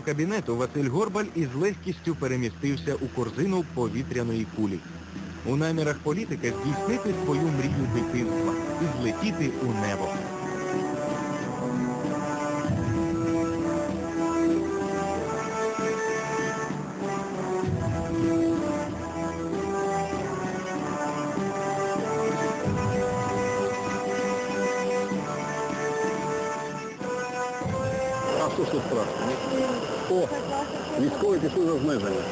кабінету Василь Горбаль із легкістю перемістився у корзину повітряної кулі. У намірах політика здійснити свою мрію дитинства і злетіти у небо. А що тут страшно? О, військові пішли за зниження.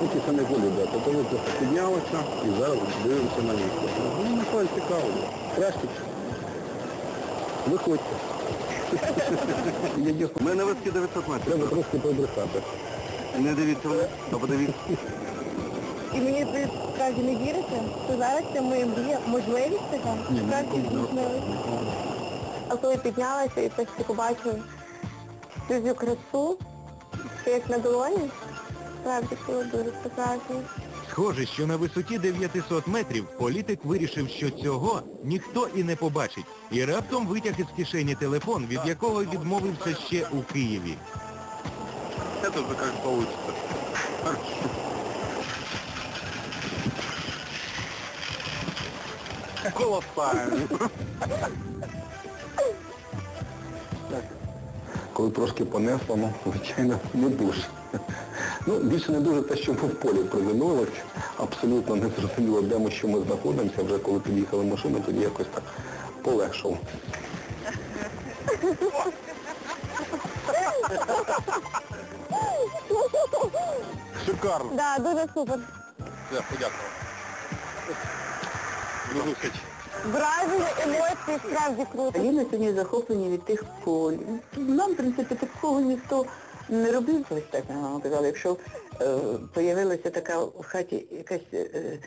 Поки це не волі дати. То ви піднялися і зараз дивимося на місце. Ну, насправді цікаво. Краще. Виходьте. У мене високі 900 метрів. Треба трошки побрехати. Не дивіться мене, а подивіться. І мені ви справді не вірите, що зараз це моя мрія, можливість така, Ні, справді здійснилася. А коли піднялася і почти побачила всю цю красу, що як на долоні, справді було дуже прекрасно. Схоже, що на висоті 900 метрів політик вирішив, що цього ніхто і не побачить, і раптом витяг із кишені телефон, від якого відмовився ще у Києві. Это уже как получится. Колоссально. Коли трошки понесло, ну, звичайно, не дуже. Ну, більше не дуже те, що ми в полі приземлилися. Абсолютно не зрозуміло, де ми, що ми знаходимося. Вже коли під'їхали машини, тоді якось так полегшало. Шикарно. Да, дуже супер. Все, подякував. Дружусь. Враження, емоції, справді круто. на сьогодні захоплені від тих полів. Нам, в принципі, такого ніхто не робив. Ось так нам казали, якщо е, появилася така в хаті якась е,